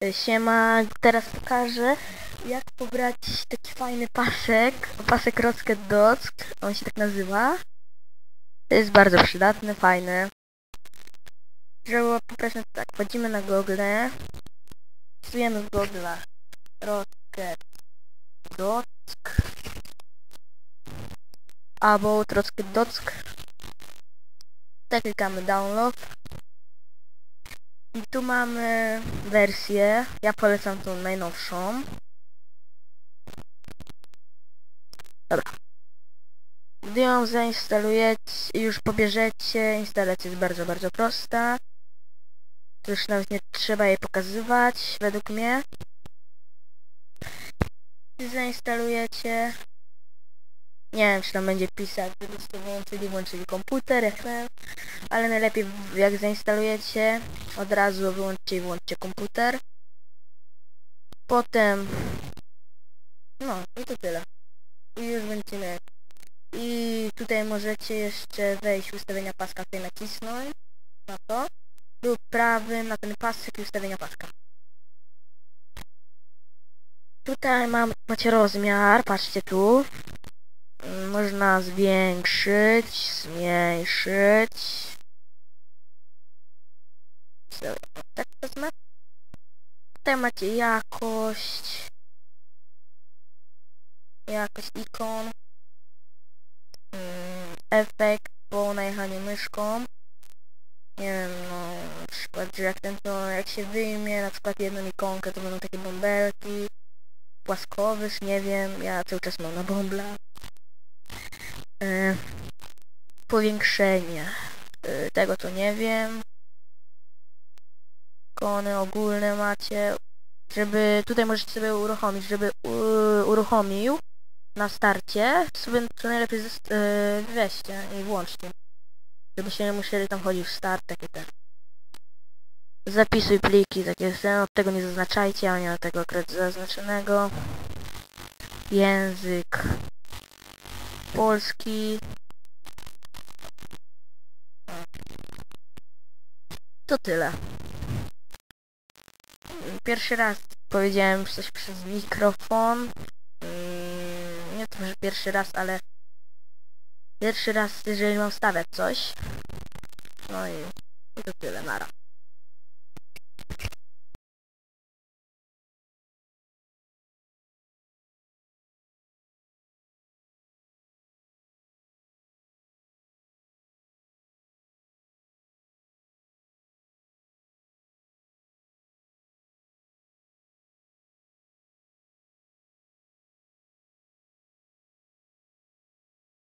E, Siema, teraz pokażę jak pobrać taki fajny pasek, pasek Rocket Dock, on się tak nazywa. To jest bardzo przydatny, fajny. Żeby no to tak, wchodzimy na Google, wpisujemy w Google Rocket Dock albo Rocket Dock. Tak klikamy download. I tu mamy wersję. Ja polecam tą najnowszą. Dobra. Gdy ją zainstalujecie, już pobierzecie, instalacja jest bardzo, bardzo prosta. Tu już nawet nie trzeba jej pokazywać, według mnie. Zainstalujecie, nie wiem, czy tam będzie pisać, żebyście wyłączyli, włączyli komputer, ten, ale najlepiej jak zainstalujecie, od razu wyłączcie i włączcie komputer. Potem, no i to tyle. I już będziemy. I tutaj możecie jeszcze wejść ustawienia paska, tutaj nacisnąć na to lub prawym na ten pasek i ustawienia paska. Tutaj mam, macie rozmiar, patrzcie tu. Można zwiększyć, zmniejszyć. Dobra, tak wezmę. Tutaj macie jakość. Jakość ikon. Mm, efekt po najechaniu myszką. Nie wiem, no na przykład, że jak ten to, jak się wyjmie na przykład jedną ikonkę, to będą takie bąbelki. Płaskowyż, nie wiem, ja cały czas mam na bąbla. E, powiększenie. E, tego to nie wiem. Ikony ogólne macie. Żeby tutaj możecie sobie uruchomić, żeby uruchomił na starcie, sobie to najlepiej e, weźcie i włączcie. Żebyście nie musieli tam chodzić w start, takie te. Zapisuj pliki, takie ten, od tego nie zaznaczajcie, a nie od tego akurat zaznaczonego. Język polski. To tyle. Pierwszy raz powiedziałem coś przez mikrofon. Mm, Nie to, że pierwszy raz, ale pierwszy raz, jeżeli mam stawiać coś. No i, i to tyle, nara.